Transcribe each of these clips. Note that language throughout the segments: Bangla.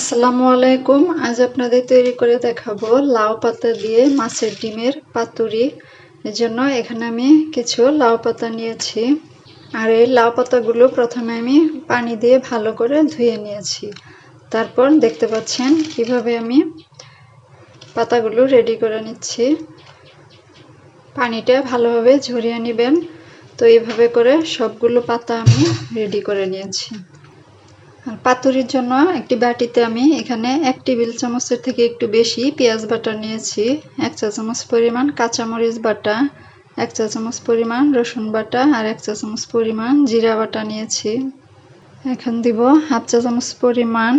আসসালামু আলাইকুম। আজ আপনাদের তৈরি করে দেখাবো লাউ পাতা দিয়ে মাছের ডিমের পাতুরি। এর জন্য এখানে আমি কিছু লাউ পাতা নিয়েছি। আর এই লাউ পাতাগুলো প্রথমে আমি পানি দিয়ে ভালো করে ধুয়ে নিয়েছি। তারপর দেখতে পাচ্ছেন কীভাবে আমি পাতাগুলো রেডি করে নিচ্ছি। পানিটা ভালোভাবে ঝরিয়ে নেবেন। তো এইভাবে করে সবগুলো পাতা আমি রেডি করে নিয়েছি। আর পাতুরির জন্য একটি বাটিতে আমি এখানে এক টেবিল চামচের থেকে একটু বেশি পেঁয়াজ বাটা নিয়েছি। এক চা চামচ পরিমাণ কাঁচামরিচ বাটা, এক চা চামচ পরিমাণ রসুন বাটা আর এক চা চামচ পরিমাণ জিরা বাটা নিয়েছি। এখন দিব হাফ চা চামচ পরিমাণ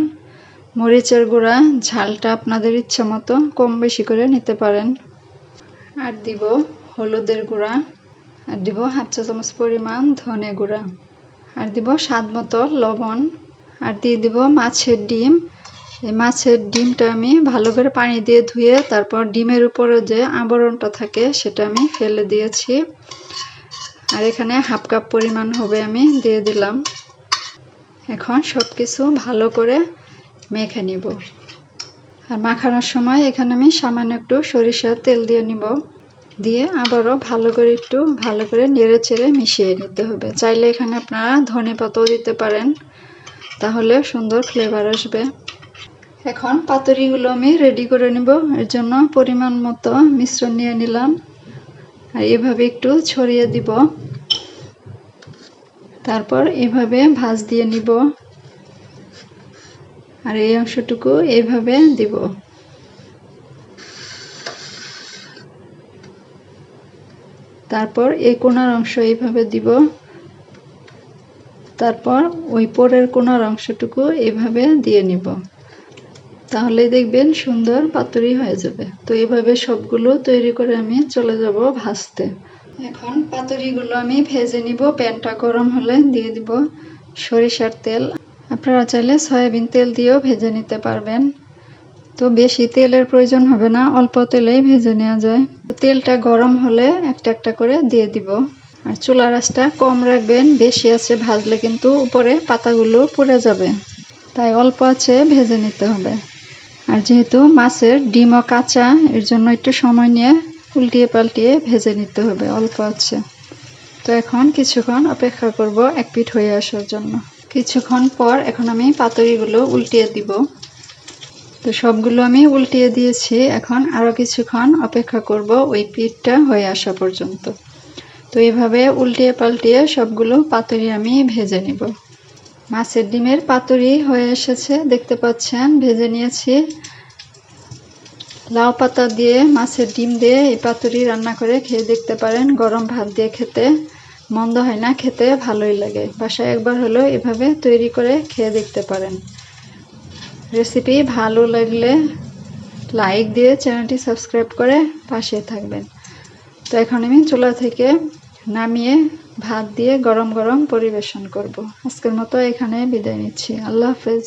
মরিচের গুঁড়া, ঝালটা আপনাদের ইচ্ছা মতো কম বেশি করে নিতে পারেন। আর দিব হলুদের গুঁড়া, আর দিব হাফ চা চামচ পরিমাণ ধনে গুঁড়া। আর দিব স্বাদ মতো লবণ। আর দিয়ে দিব মাছের ডিম। এই মাছের ডিমটা আমি ভালো করে পানি দিয়ে ধুয়ে তারপর ডিমের উপরে যে আবরণটা থাকে সেটা আমি ফেলে দিয়েছি। আর এখানে হাফ কাপ পরিমাণ হবে আমি দিয়ে দিলাম। এখন সব কিছু ভালো করে মেখে নিব। আর মাখানোর সময় এখানে আমি সামান্য একটু সরিষার তেল দিয়ে নিব। দিয়ে আবারও ভালো করে একটু ভালো করে নেড়ে চেড়ে মিশিয়ে নিতে হবে। চাইলে এখানে আপনারা ধনে পাতাও দিতে পারেন। তাহলে সুন্দর ফ্লেভার আসবে। এখন পাতুরিগুলো আমি রেডি করে নেব। এর জন্য পরিমাণ মতো মিশ্রণ নিয়ে নিলাম। আর এভাবে একটু ছড়িয়ে দিব। তারপর এভাবে ভাজ দিয়ে নিব। আর এই অংশটুকু এইভাবে দিব। তারপর এই কোনার অংশ এইভাবে দিব। তারপর ওই পরের কোনার অংশটুকু এভাবে দিয়ে নিব। তাহলে দেখবেন সুন্দর পাতুরি হয়ে যাবে। তো এভাবে সবগুলো তৈরি করে আমি চলে যাব ভাজতে। এখন পাতুরিগুলো আমি ভেজে নিব। প্যানটা গরম হলে দিয়ে দিব সরিষার তেল। আপনারা চাইলে সয়াবিন তেল দিয়েও ভেজে নিতে পারবেন। তো বেশি তেলের প্রয়োজন হবে না, অল্প তেলেই ভেজে নেওয়া যায়। তেলটা গরম হলে একটা একটা করে দিয়ে দিব। আর চুলা রাসটা কম রাখবেন, বেশি আছে ভাজলে কিন্তু উপরে পাতাগুলো পুড়ে যাবে। তাই অল্প আছে ভেজে নিতে হবে। আর যেহেতু মাছের ডিমও কাঁচা, এর জন্য একটু সময় নিয়ে উল্টিয়ে পাল্টিয়ে ভেজে নিতে হবে, অল্প আছে। তো এখন কিছুক্ষণ অপেক্ষা করব এক পিঠ হয়ে আসার জন্য। কিছুক্ষণ পর এখন আমি পাতুরিগুলো উল্টিয়ে দিব। তো সবগুলো আমি উল্টিয়ে দিয়েছি, এখন আরও কিছুক্ষণ অপেক্ষা করব ওই পিঠটা হয়ে আসা পর্যন্ত। তো এভাবে উল্টিয়ে পাল্টিয়ে সবগুলো পাতুরি আমি ভেজে নিব। মাছের ডিমের পাতুরি হয়ে এসেছে, দেখতে পাচ্ছেন? ভেজে নিয়েছি। লাউ পাতা দিয়ে মাছের ডিম দিয়ে এই পাতুরি রান্না করে খেয়ে দেখতে পারেন, গরম ভাত দিয়ে খেতে। মন্দ হয় না, খেতে ভালোই লাগে। বাসায় একবার হলেও এভাবে তৈরি করে খেয়ে দেখতে পারেন। রেসিপি ভালো লাগলে লাইক দিয়ে চ্যানেলটি সাবস্ক্রাইব করে পাশে থাকবেন। তো এখন আমি চুলা থেকে নামিয়ে ভাত দিয়ে গরম গরম পরিবেশন করব। আজকের মতো এখানে বিদায় নিচ্ছি। আল্লাহ হাফেজ।